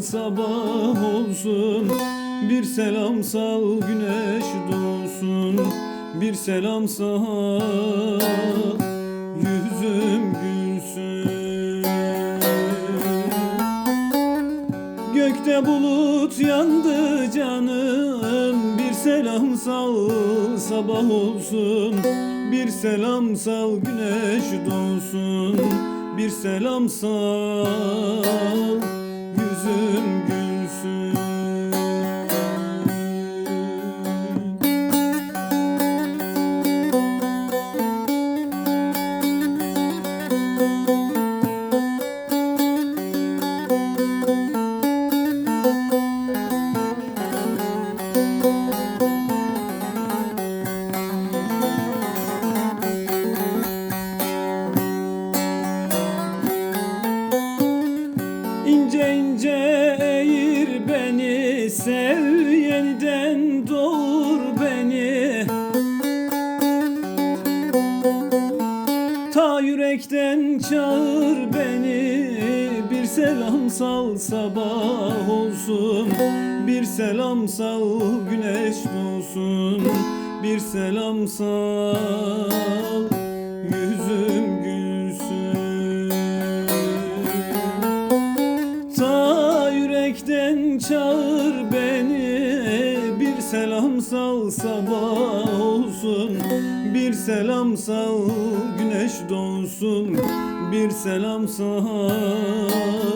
sabah olsun Bir selam sal güneş doğsun. Bir selam sal yüzüm gülsün. Gökte bulut yandı canım Bir selam sal sabah olsun. Bir selam sal güneş doğsun. Bir selam sal yüzüm Sev yeniden doğur beni. Ta yürekten çağır beni. Bir selam sal sabah olsun. Bir selam sal güneş doğsun. Bir selam sal selam sal güneş doğsun Bir selam sal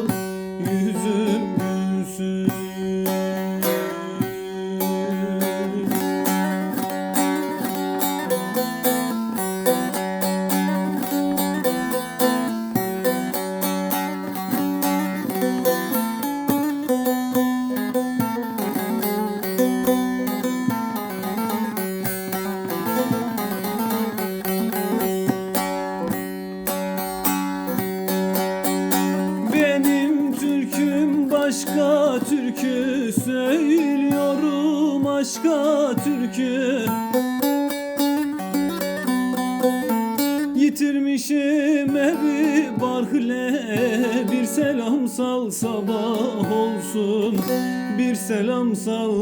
sal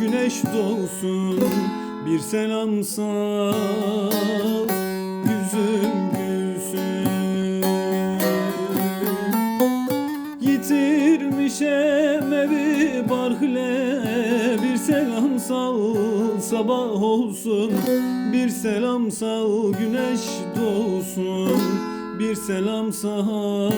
güneş doğsun. Bir selam sal yüzüm gülsün. Yitirmişem evi barhle Bir selam sal sabah olsun. Bir selam sal güneş doğsun. Bir selam sal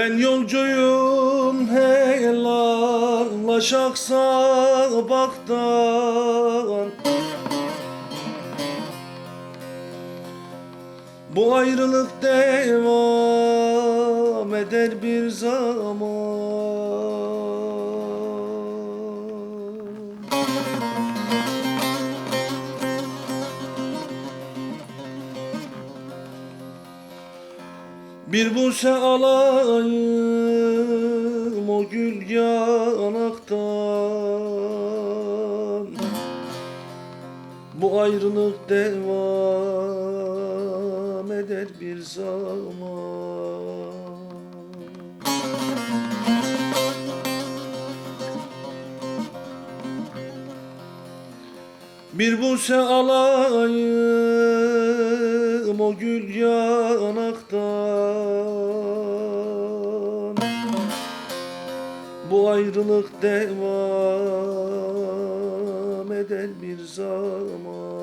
Ben yolcuyum helallaşaksa baktan. Bu ayrılık devam eder bir Buse alayım o gül yanaktan. Bu ayrılık devam eder bir zaman. Bir buse alayım o gül yanaktan Bu ayrılık devam eder bir zaman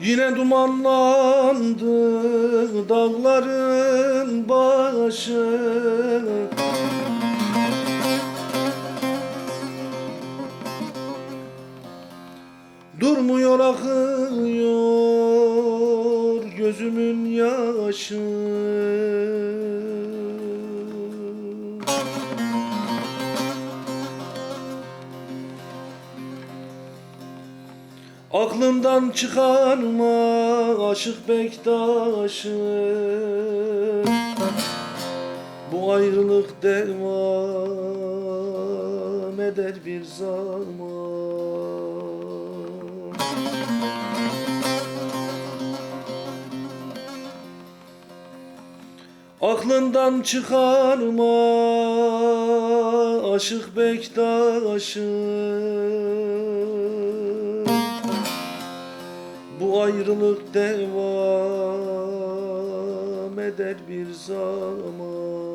Yine dumanlandı dağların başı. Durmuyor akıyor gözümün yaşı Aklından çıkarma aşık bektaşı. Bu ayrılık devam eder bir zaman. Aklından çıkarma aşık bektaşı Ayrılık devam eder bir zaman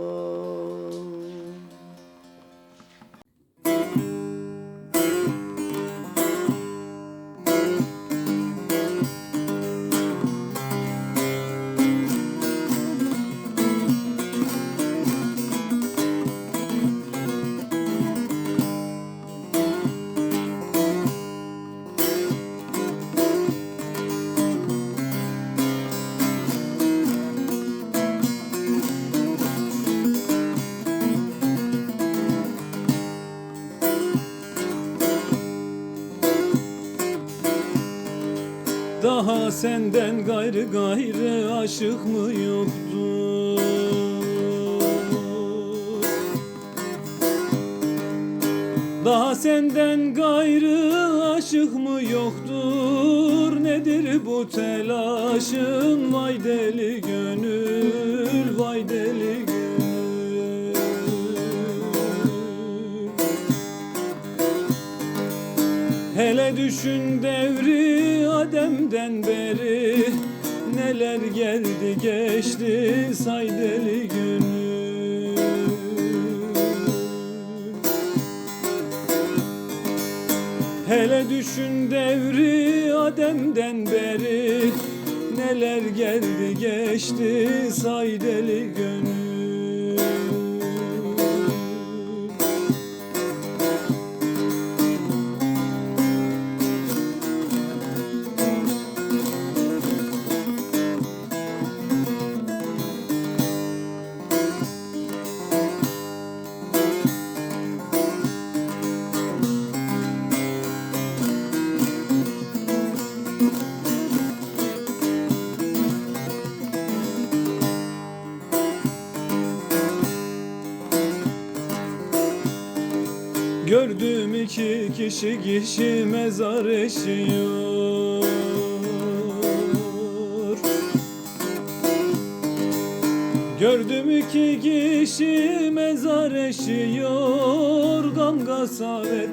senden gayrı gayrı aşık mı yoktu? Daha senden gayrı aşık mı yoktur? Nedir bu telaşın? Vay deli gönül, vay deli gönül. Hele düşün devri Adem'den beri Neler geldi geçti say deli gönül Hele düşün devri Adem'den beri Neler geldi geçti say deli gönül kişi kişi mezar eşiyor. Gördüm iki kişi mezar eşiyor Gam gasavet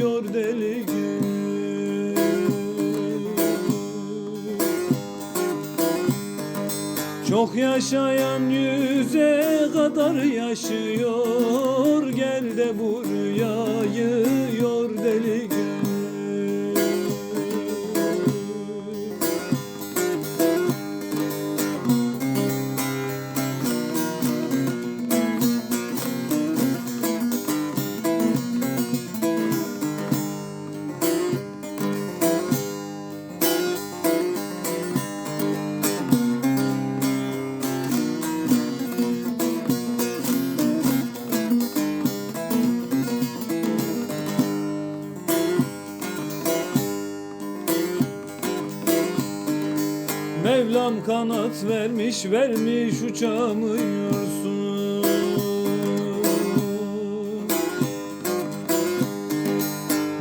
rüyayı yor deli gönül Çok yaşayan yüze kadar yaşıyor. Gel de bu rüyayı yor deli vermiş uçamıyorsun.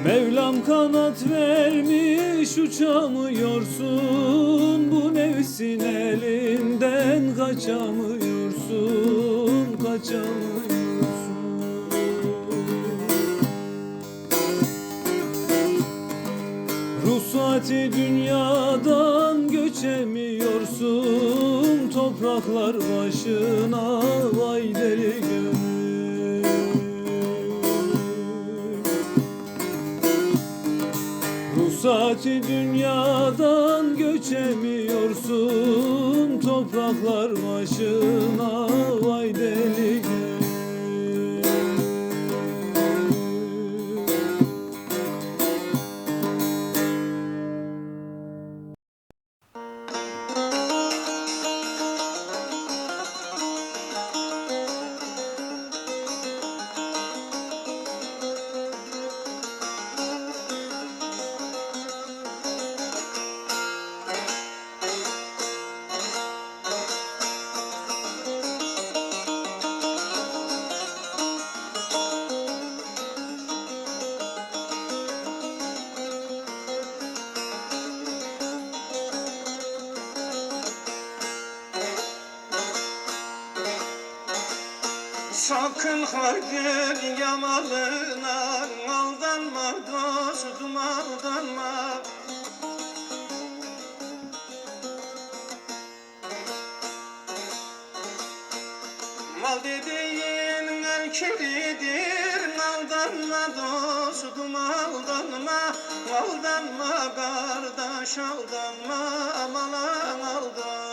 Mevlam kanat vermiş uçamıyorsun. Bu nefsin elinden kaçamıyorsun Kaçamıyorsun. Ruhsati dünyadan Topraklar başına vay deli gönül. Ruhsati dünyadan göçemiyorsun Topraklar başına Sakın hayır yamalına Aldanma dostum aldanma Mal dediğin el kiridir Aldanma dostum aldanma Aldanma kardeş aldanma Amalan aldanma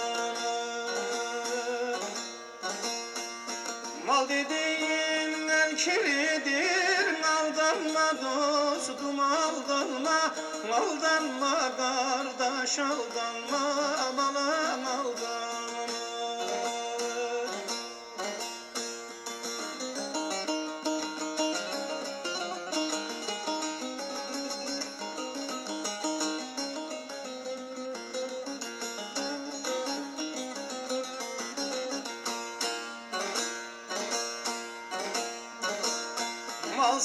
kiridir Aldanma dostum aldanma Aldanma kardeş aldanma Amalan aldanma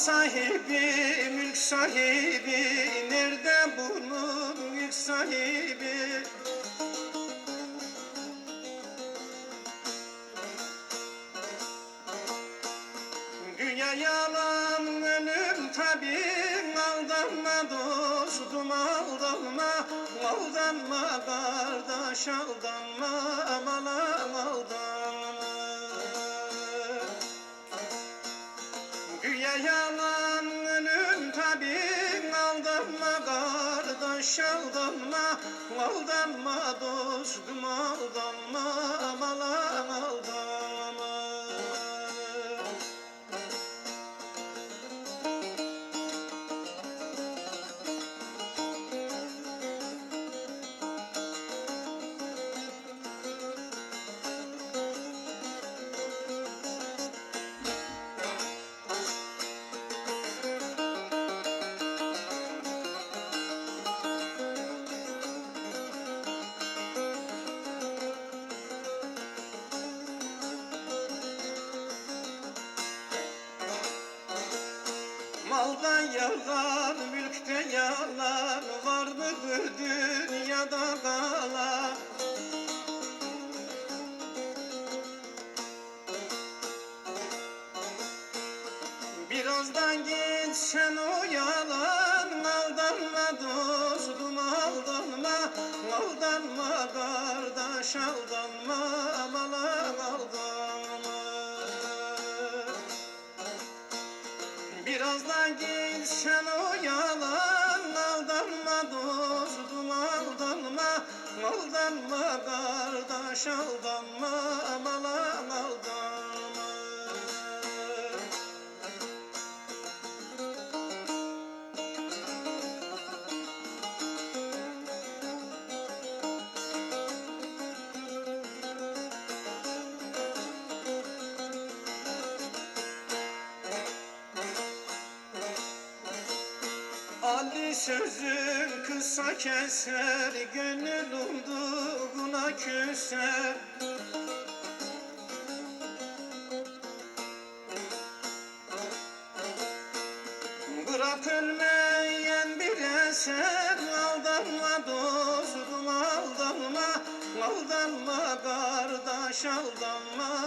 sahibi, mülk sahibi Nerede bunun mülk sahibi? Dünya yalan ölüm tabi Aldanma dostum aldanma Aldanma kardeş aldanma Amalan aldanma aldanma Aldanma dostum aldanma Malda yalan, mülkte yalan Var mıdır dünyada kalan Birazdan gitsen o yalan Aldanma dostum aldanma Aldanma kardeş aldanma aldanma Sözün kısa keser Gönül umduğuna küser. Bırak ölmeyen bir eser Aldanma dostum aldanma Aldanma kardeş aldanma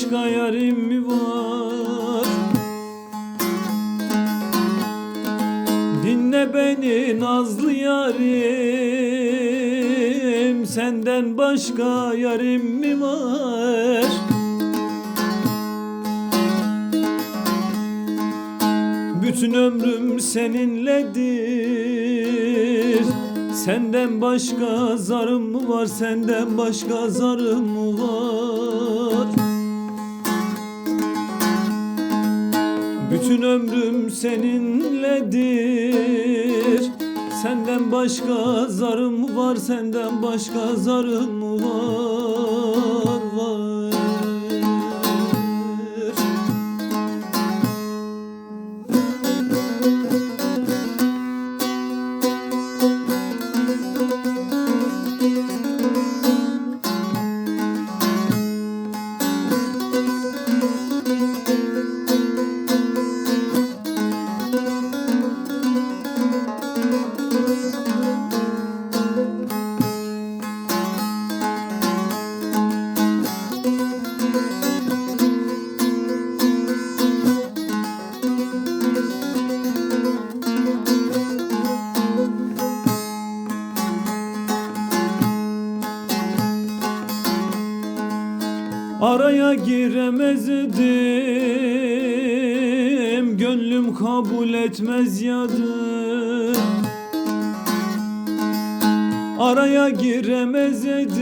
başka yarim mi var? Dinle beni nazlı yarim Senden başka yarim mi var? Bütün ömrüm seninledir Senden başka zarım mı var Senden başka zarım mı var ömrüm seninledir. Senden başka zarım var Senden başka zarım Var Kabul etmez yadı Araya giremezdi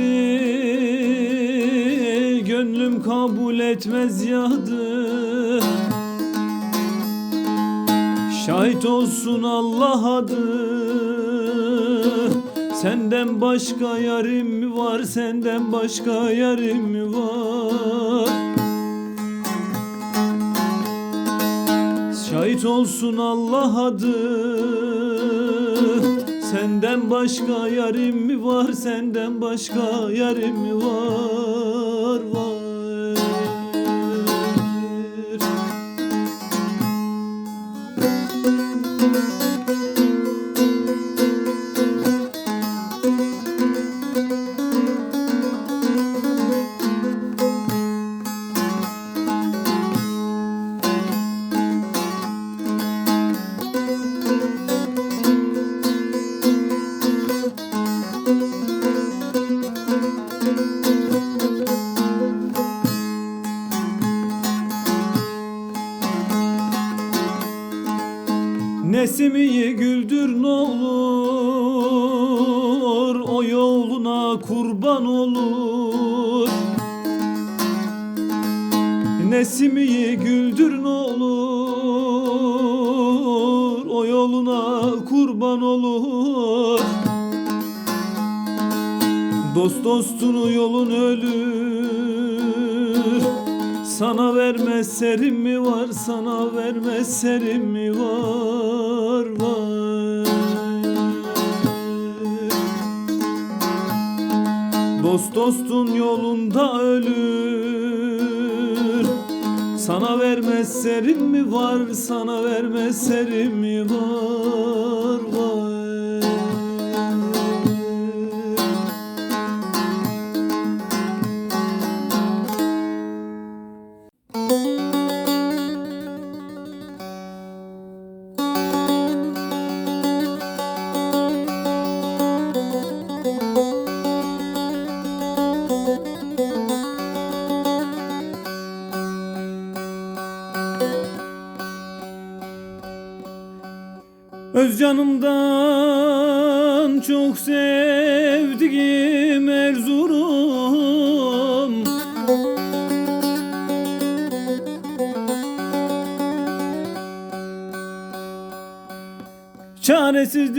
Gönlüm kabul etmez yadı Şahit olsun Allah adı. Senden başka yarim mi var? Senden başka yarim mi var Şahit olsun Allah adı. Senden başka yarim mi var? Senden başka yarim mi var? Var dostunu yolun ölür. Sana vermez serim mi var? Sana vermez serim mi var? Vay. Dost dostun yolunda ölür. Sana vermez serim mi var? Sana vermez serim mi var? Vay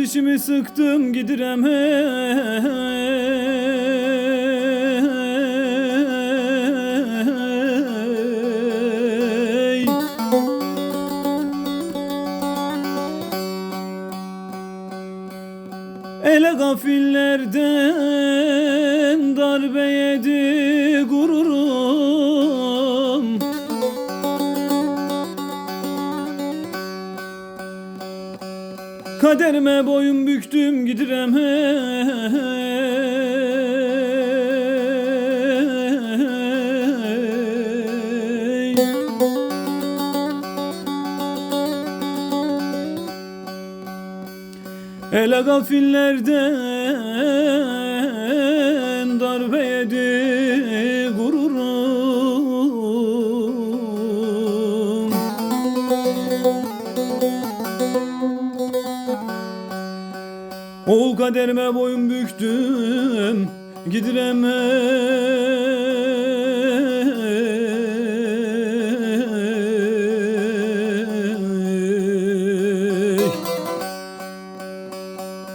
Dişimi sıktım gidirem he, he, he. O kaderime boyun büktüm gidirem.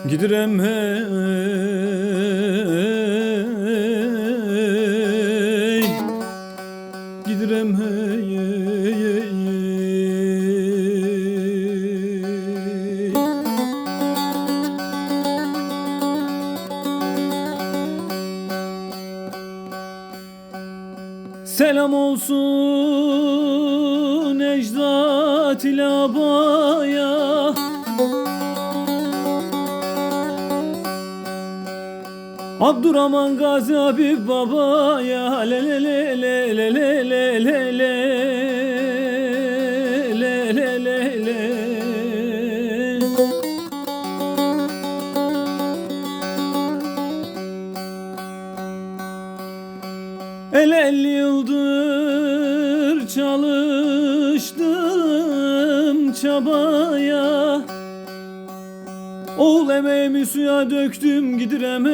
Gidirem hey Abdurrahman Gazi Habib babaya le le le le le le le le le le El yıldır çalıştım çabaya Oğul emeğimi suya döktüm gidirem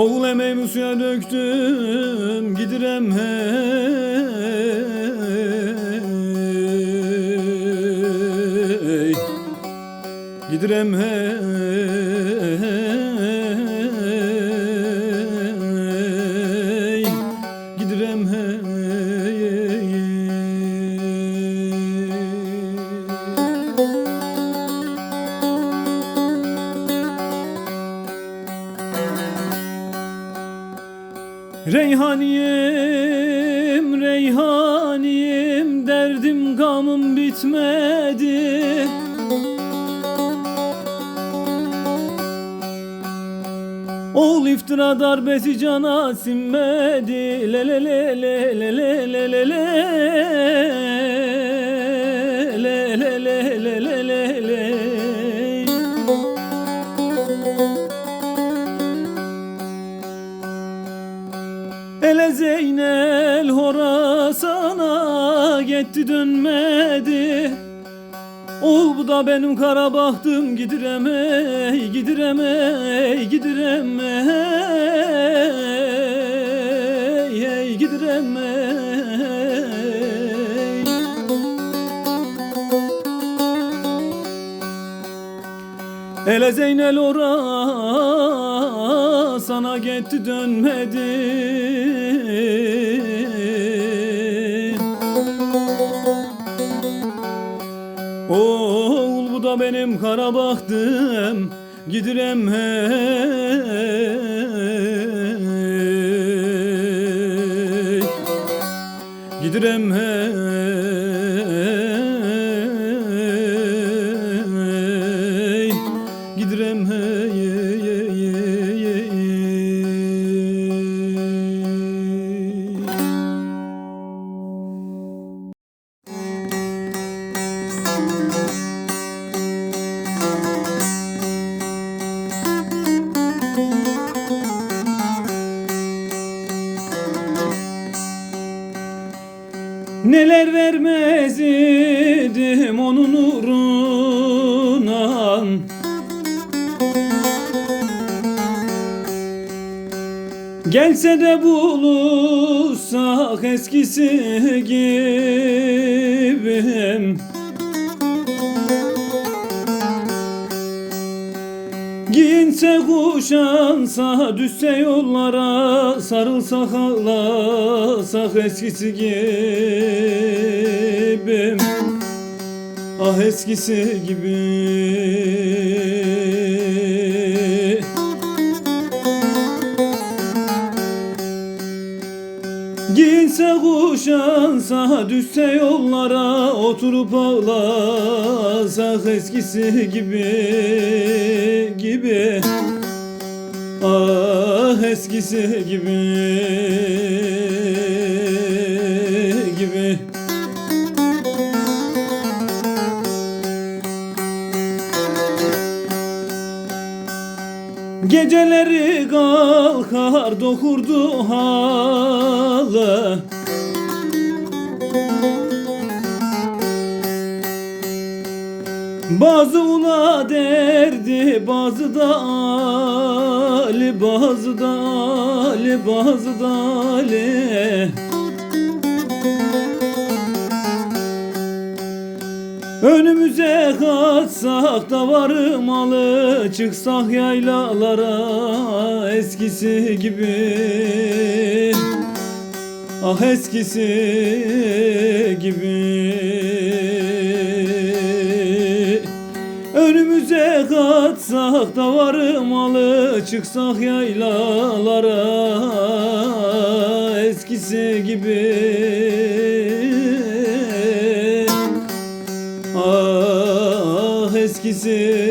Oğul emeğimi suya döktüm gidirem hey. Gidirem hey İftira darbesi cana sinmedi le le le le le le le le le le le le le le le Ele Zeynel Horasan'a gitti dönmedi da benim kara bahtım gidirem ey gidirem ey gidirem ey ey gidirem ey. Ele Zeynel ora sana gitti dönmedi. Oh, da benim kara bahtım Gidirem hey Gidirem hey Gelse de buluşsak eskisi gibi. Giyinse kuşansa düşse yollara Sarılsak ağlasak eskisi gibi. Ah eskisi gibi Giyinse kuşansa düşse yollara Oturup ağlasak eskisi gibi gibi. Ah eskisi gibi gibi. Geceleri kalkar dokurdu halı Bazı ula derdi bazı da Ali Bazı da Ali bazı da Ali Önümüze katsak da varmalı Çıksak yaylalara eskisi gibi. Ah eskisi gibi Önümüze katsak da varmalı Çıksak yaylalara. Eskisi gibi. Ah eskisi